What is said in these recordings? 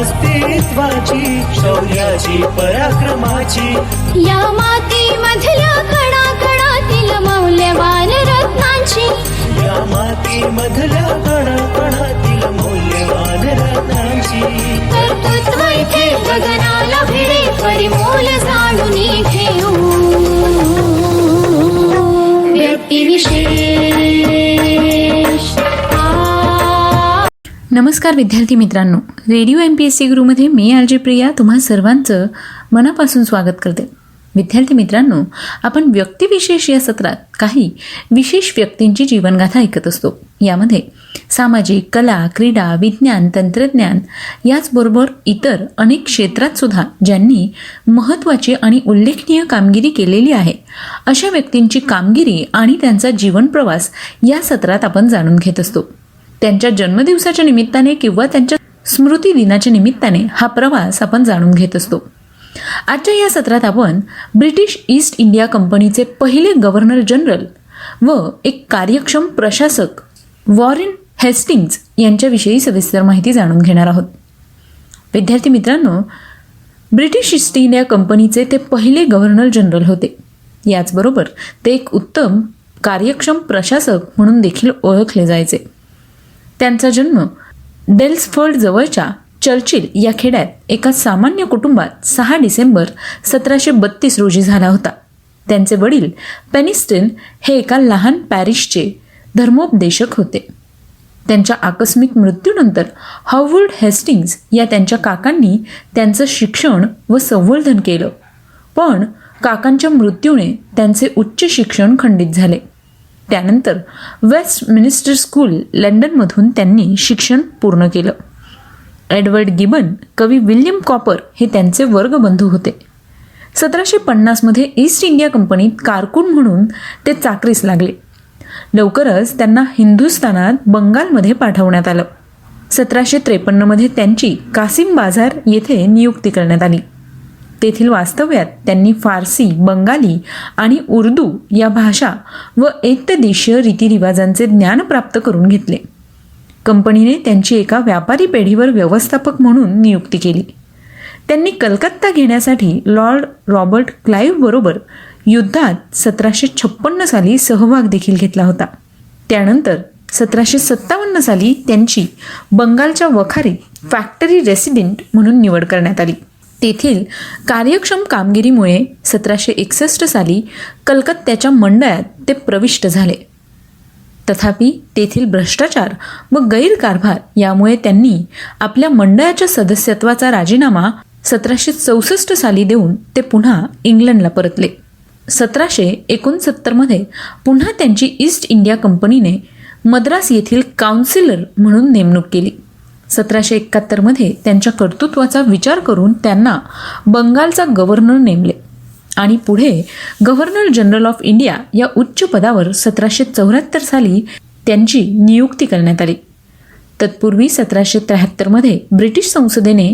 अस्तित्वाची शौर्याची पराक्रमाची. या मातीमधल्या कणा कणातील मौल्यवान रत्नांची. या माती मधल्या कणाकणातील मौल्यवान नमस्कार विद्यार्थी मित्रांनो. Radio M P S C गुरुमध्ये मी आर जे प्रिया तुम्हा सर्वांचं मनापासून स्वागत करते. विद्यार्थी मित्रांनो आपण व्यक्तिविशेष या सत्रात काही विशेष व्यक्तींची जीवनगाथा ऐकत असतो. यामध्ये सामाजिक कला क्रीडा विज्ञान तंत्रज्ञान याचबरोबर इतर अनेक क्षेत्रात सुद्धा ज्यांनी महत्त्वाची आणि उल्लेखनीय कामगिरी केलेली आहे. अशा व्यक्तींची कामगिरी आणि त्यांचा जीवन प्रवास या सत्रात आपण जाणून घेत असतो. त्यांच्या जन्मदिवसाच्या निमित्ताने किंवा त्यांच्या स्मृती दिनाच्या निमित्ताने हा प्रवास आपण जाणून घेत असतो. आजच्या या सत्रात आपण ब्रिटिश ईस्ट इंडिया कंपनीचे पहिले गव्हर्नर जनरल व एक कार्यक्षम प्रशासक वॉरेन हेस्टिंग्ज यांच्याविषयी सविस्तर माहिती जाणून घेणार आहोत. विद्यार्थी मित्रांनो ब्रिटिश ईस्ट इंडिया कंपनीचे ते पहिले गव्हर्नर जनरल होते. याचबरोबर ते एक उत्तम कार्यक्षम प्रशासक म्हणून देखील ओळखले जायचे. त्यांचा जन्म डेल्सफर्ड जवळच्या चर्चिल या खेड्यात एका सामान्य कुटुंबात सहा डिसेंबर सतराशे बत्तीस रोजी झाला होता. त्यांचे वडील पेनिस्टन हे एका लहान पॅरिशचे धर्मोपदेशक होते. त्यांच्या आकस्मिक मृत्यूनंतर हॉवर्ड हेस्टिंग्ज या त्यांच्या काकांनी त्यांचं शिक्षण व संवर्धन केलं. पण काकांच्या मृत्यूने त्यांचे उच्च शिक्षण खंडित झाले. त्यानंतर वेस्ट मिनिस्टर स्कूल लंडनमधून त्यांनी शिक्षण पूर्ण केलं. एडवर्ड गिबन कवी विल्यम कॉपर हे त्यांचे वर्गबंधू होते. सतराशे पन्नासमध्ये ईस्ट इंडिया कंपनीत कारकून म्हणून ते चाकरीस लागले. लवकरच त्यांना हिंदुस्थानात बंगालमध्ये पाठवण्यात आलं. सतराशे त्रेपन्नमध्ये त्यांची कासिम बाजार येथे नियुक्ती करण्यात आली. तेथील वास्तव्यात त्यांनी फारसी बंगाली आणि उर्दू या भाषा व एकदेशीय रीतिरिवाजांचे ज्ञान प्राप्त करून घेतले. कंपनीने त्यांची एका व्यापारी पेढीवर व्यवस्थापक म्हणून नियुक्ती केली. त्यांनी कलकत्ता घेण्यासाठी लॉर्ड रॉबर्ट क्लाईव्ह बरोबर युद्धात सतराशे छप्पन्न साली सहभाग देखील घेतला होता. त्यानंतर सतराशे सत्तावन्न साली त्यांची बंगालच्या वखारीत फॅक्टरी रेसिडेंट म्हणून निवड करण्यात आली. तेथील कार्यक्षम कामगिरीमुळे सतराशे एकसष्ट साली कलकत्त्याच्या मंडळात ते प्रविष्ट झाले. तथापि तेथील भ्रष्टाचार व गैरकारभार यामुळे त्यांनी आपल्या मंडळाच्या सदस्यत्वाचा राजीनामा सतराशे चौसष्ट साली देऊन ते पुन्हा इंग्लंडला परतले. सतराशे एकोणसत्तरमध्ये पुन्हा त्यांची ईस्ट इंडिया कंपनीने मद्रास येथील काउन्सिलर म्हणून नेमणूक केली. सतराशे एकाहत्तरमध्ये त्यांच्या कर्तृत्वाचा विचार करून त्यांना बंगालचा गव्हर्नर नेमले. आणि पुढे गव्हर्नर जनरल ऑफ इंडिया या उच्च पदावर सतराशे चौऱ्याहत्तर साली त्यांची नियुक्ती करण्यात आली. तत्पूर्वी सतराशे त्र्याहत्तरमध्ये ब्रिटिश संसदेने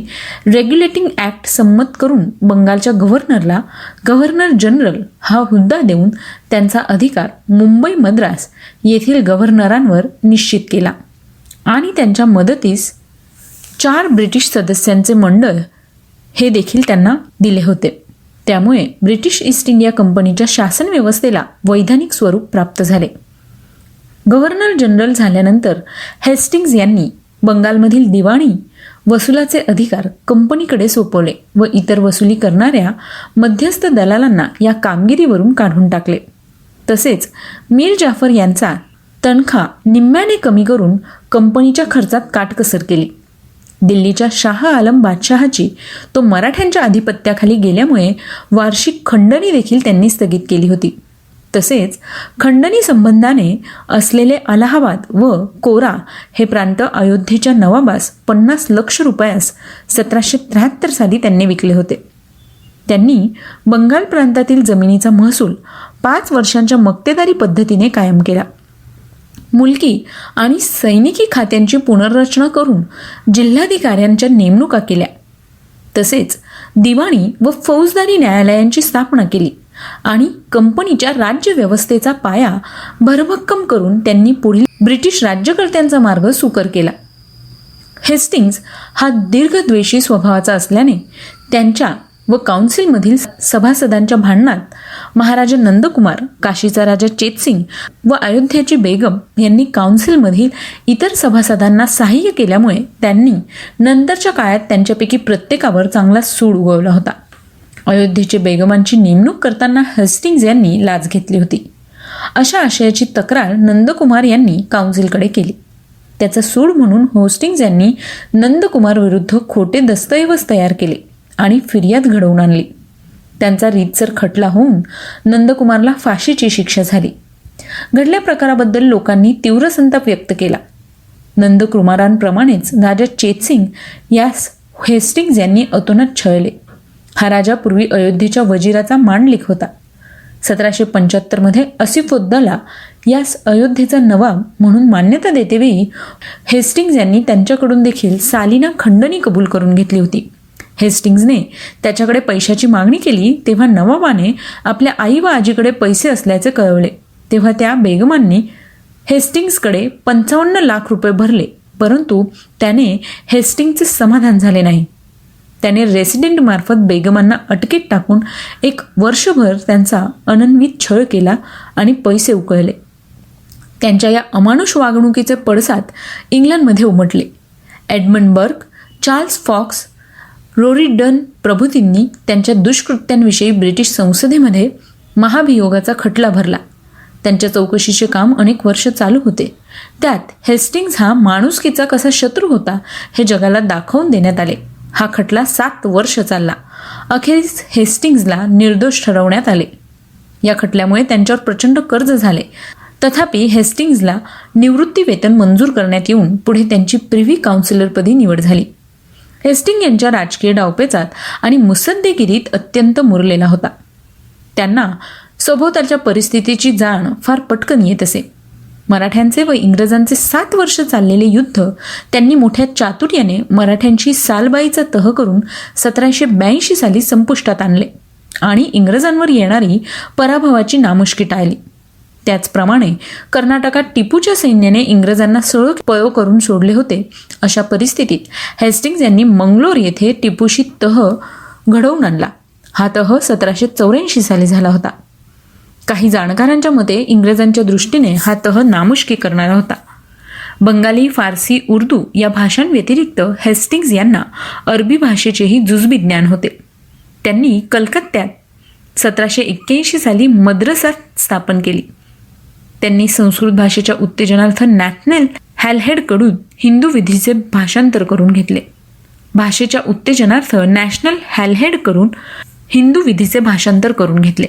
रेग्युलेटिंग ॲक्ट संमत करून बंगालच्या गव्हर्नरला गव्हर्नर जनरल हा हुद्दा देऊन त्यांचा अधिकार मुंबई मद्रास येथील गव्हर्नरांवर निश्चित केला. आणि त्यांच्या मदतीस चार ब्रिटिश सदस्यांचे मंडळ हे देखील त्यांना दिले होते. त्यामुळे ब्रिटिश ईस्ट इंडिया कंपनीच्या शासन व्यवस्थेला वैधानिक स्वरूप प्राप्त झाले. गव्हर्नर जनरल झाल्यानंतर हेस्टिंग्ज यांनी बंगालमधील दिवाणी वसुलाचे अधिकार कंपनीकडे सोपवले व इतर वसुली करणाऱ्या मध्यस्थ दलालांना या कामगिरीवरून काढून टाकले. तसेच मीर जाफर यांचा तनखा निम्म्याने कमी करून कंपनीच्या खर्चात काटकसर केली. दिल्लीच्या शाह आलम बादशहाची तो मराठ्यांच्या अधिपत्याखाली गेल्यामुळे वार्षिक खंडणी देखील त्यांनी स्थगित केली होती. तसेच खंडणी संबंधाने असलेले अलाहाबाद व कोरा हे प्रांत अयोध्येच्या नवाबास पन्नास लक्ष रुपयास सतराशे त्र्याहत्तर साली त्यांनी विकले होते. त्यांनी बंगाल प्रांतातील जमिनीचा महसूल पाच वर्षांच्या मक्तेदारी पद्धतीने कायम केला. मुलगी आणि सैनिकी खात्यांची पुनर्रचना करून जिल्हाधिकाऱ्यांच्या नेमणुका केल्या. तसेच दिवाणी व फौजदारी न्यायालयांची स्थापना केली आणि कंपनीच्या राज्यव्यवस्थेचा पाया भरभक्कम करून त्यांनी पुढील ब्रिटिश राज्यकर्त्यांचा मार्ग सुकर केला. हेस्टिंग्ज हा दीर्घद्वेषी स्वभावाचा असल्याने त्यांच्या व काउन्सिलमधील सभासदांच्या भांडणात महाराजा नंदकुमार काशीचा राजा चेतसिंग व अयोध्याची बेगम यांनी काउन्सिलमधील इतर सभासदांना सहाय्य केल्यामुळे त्यांनी नंतरच्या काळात त्यांच्यापैकी प्रत्येकावर चांगला सूड उगवला होता. अयोध्येचे बेगमांची नेमणूक करताना हस्टिंग्ज यांनी लाच घेतली होती. अशा आशयाची तक्रार नंदकुमार यांनी काउन्सिलकडे केली. त्याचा सूड म्हणून होस्टिंग्ज यांनी नंदकुमार विरुद्ध खोटे दस्तऐवज तयार केले. आणि फिर्याद घडवून आणली. त्यांचा रीतसर खटला होऊन नंदकुमारला फाशीची शिक्षा झाली. घडल्या प्रकाराबद्दल लोकांनी तीव्र संताप व्यक्त केला. नंदकुमारांप्रमाणेच राजा चेतसिंग यास हेस्टिंग्ज यांनी अतोनात छळले. हा राजा पूर्वी अयोध्येच्या वजिराचा मांडलिक होता. सतराशे पंच्याहत्तरमध्ये असिफुद्दला यास अयोध्येचा नवाब म्हणून मान्यता देतेवेळी हेस्टिंग्ज यांनी त्यांच्याकडून देखील सालिना खंडणी कबूल करून घेतली होती. हेस्टिंग्जने त्याच्याकडे पैशाची मागणी केली तेव्हा नवाबाने आपल्या आई व आजीकडे पैसे असल्याचे कळवले. तेव्हा त्या बेगमांनी हेस्टिंग्सकडे पंचावन्न लाख रुपये भरले परंतु त्याने हेस्टिंगचे समाधान झाले नाही. त्याने रेसिडेंटमार्फत बेगमांना अटकेत टाकून एक वर्षभर त्यांचा अनन्वित छळ केला आणि पैसे उकळले. त्यांच्या या अमानुष वागणुकीचे पडसाद इंग्लंडमध्ये उमटले. एडमंड बर्ग चार्ल्स फॉक्स रोरी डन प्रभूतींनी त्यांच्या दुष्कृत्यांविषयी ब्रिटिश संसदेमध्ये महाभियोगाचा खटला भरला. त्यांच्या चौकशीचे काम अनेक वर्ष चालू होते. त्यात हेस्टिंग्ज हा माणुसकीचा कसा शत्रू होता हे जगाला दाखवून देण्यात आले. हा खटला सात वर्ष चालला. अखेरीस हेस्टिंग्जला निर्दोष ठरवण्यात आले. या खटल्यामुळे त्यांच्यावर प्रचंड कर्ज झाले. तथापि हेस्टिंग्जला निवृत्ती वेतन मंजूर करण्यात येऊन पुढे त्यांची प्रिव्ही काउन्सिलरपदी निवड झाली. हेस्टिंग यांच्या राजकीय डावपेचात आणि मुसद्देगिरीत अत्यंत मुरलेला होता. त्यांना सभोवतालच्या परिस्थितीची जाण फार पटकन येत असे. मराठ्यांचे व इंग्रजांचे सात वर्ष चाललेले युद्ध त्यांनी मोठ्या चातुर्याने मराठ्यांची सालबाईचा तह करून सतराशे ब्याऐंशी साली संपुष्टात आणले आणि इंग्रजांवर येणारी पराभवाची नामुष्की टाळली. त्याचप्रमाणे कर्नाटकात टिपूच्या सैन्याने इंग्रजांना सळ पयो करून सोडले होते. अशा परिस्थितीत हेस्टिंग्ज यांनी मंगलोर येथे टिपूशी तह घडवून आणला. हा तह सतराशे चौऱ्याऐंशी साली झाला होता. काही जाणकारांच्या मते इंग्रजांच्या दृष्टीने हा तह नामुष्की करणारा होता. बंगाली फारसी उर्दू या भाषांव्यतिरिक्त हेस्टिंग्ज यांना अरबी भाषेचेही जुजबी ज्ञान होते. त्यांनी कलकत्त्यात सतराशे एक्क्याऐंशी साली मद्रसा स्थापन केली. त्यांनी संस्कृत भाषेच्या उत्तेजनार्थ नॅशनल हॅलहेडकडून हिंदू विधीचे भाषांतर करून घेतले. भाषेच्या उत्तेजनार्थ नॅशनल हॅलहेडकडून हिंदू विधीचे भाषांतर करून घेतले.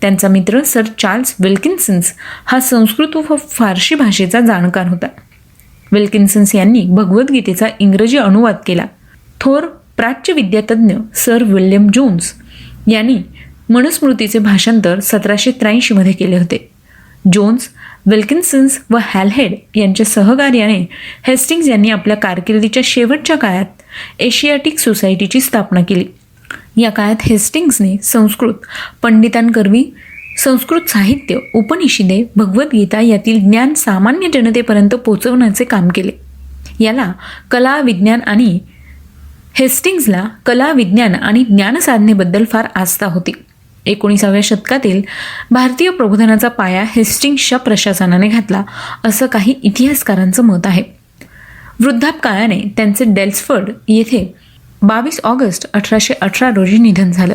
त्यांचा मित्र सर चार्ल्स विल्किन्सन्स हा संस्कृत व फारशी भाषेचा जाणकार होता. विल्किन्सन्स यांनी भगवद्गीतेचा इंग्रजी अनुवाद केला. थोर प्राच्य विद्यातज्ञ सर विल्यम जोन्स यांनी मनुस्मृतीचे भाषांतर सतराशे त्र्याऐंशीमध्ये केले होते. जोन्स विल्किन्सन्स व हॅलहेड यांच्या सहकार्याने हेस्टिंग्ज यांनी आपल्या कारकिर्दीच्या शेवटच्या काळात एशियाटिक सोसायटीची स्थापना केली. या काळात हेस्टिंग्सने संस्कृत पंडितांकरवी संस्कृत साहित्य उपनिषदे भगवद्गीता यातील ज्ञान सामान्य जनतेपर्यंत पोचवण्याचे काम केले. याला कला विज्ञान आणि हेस्टिंग्जला कला विज्ञान आणि ज्ञानसाधनेबद्दल फार आस्था होती. एकोणीसाव्या शतकातील भारतीय प्रबोधनाचा पाया हेस्टिंग्सच्या प्रशासनाने घातला असं काही इतिहासकारांचं मत आहे. वृद्धापकाळाने त्यांचे डेल्सफर्ड येथे बावीस ऑगस्ट अठराशे अठरा रोजी निधन झालं.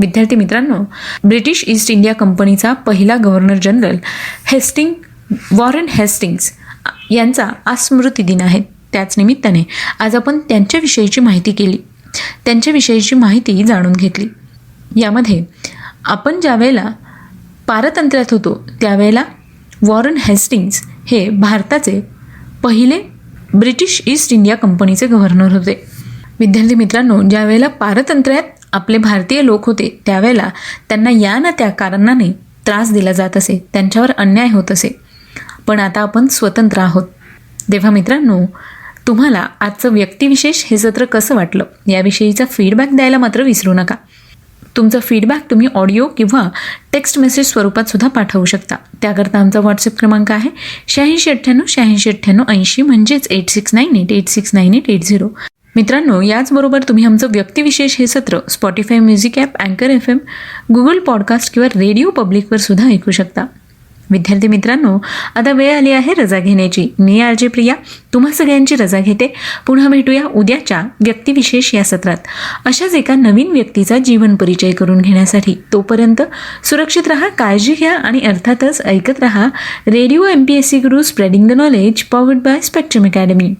विद्यार्थी मित्रांनो ब्रिटिश ईस्ट इंडिया कंपनीचा पहिला governor general Hasting Warren Hastings यांचा आज स्मृती दिन आहे. त्याच निमित्ताने आज आपण त्यांच्याविषयीची माहिती केली. त्यांच्याविषयीची माहिती जाणून घेतली. यामध्ये आपण ज्यावेळेला पारतंत्र्यात होतो त्यावेळेला वॉरन हेस्टिंग्स हे भारताचे पहिले ब्रिटिश ईस्ट इंडिया कंपनीचे गव्हर्नर होते. विद्यार्थी मित्रांनो ज्यावेळेला पारतंत्र्यात आपले भारतीय लोक होते त्यावेळेला त्यांना या ना त्या कारणाने त्रास दिला जात असे त्यांच्यावर अन्याय होत असे. पण आता आपण स्वतंत्र आहोत. तेव्हा मित्रांनो तुम्हाला आजचं व्यक्तिविशेष हे सत्र कसं वाटलं? याविषयीचा फीडबॅक द्यायला मात्र विसरू नका. तुमचा फीडबॅक तुम्ही ऑडिओ किंवा टेक्स्ट मेसेज स्वरूपात सुद्धा पाठवू शकता. त्याकरता आमचा व्हॉट्सअप क्रमांक आहे शहाऐंशी अठ्ठ्याण्णव शहाऐंशी अठ्ठ्याण्णव ऐंशी म्हणजेच eight six nine eight eight six nine eight eight zero मित्रांनो याचबरोबर तुम्ही आमचं व्यक्तिविशेष हे सत्र स्पॉटीफाय म्युझिक ॲप अँकर एफ एम गुगल पॉडकास्ट किंवा रेडिओ पब्लिकवर सुद्धा ऐकू शकता. विद्यार्थी मित्रांनो आता वेळ आली आहे रजा घेण्याची. मी आरजे प्रिया. तुम्हा सगळ्यांची रजा घेते. पुन्हा भेटूया उद्याच्या व्यक्तिविशेष या सत्रात. अशाच एका नवीन व्यक्तीचा जीवन परिचय करून घेण्यासाठी. तोपर्यंत सुरक्षित राहा काळजी घ्या आणि अर्थातच ऐकत राहा radio M P S C Guru spreading the knowledge powered by Spectrum Academy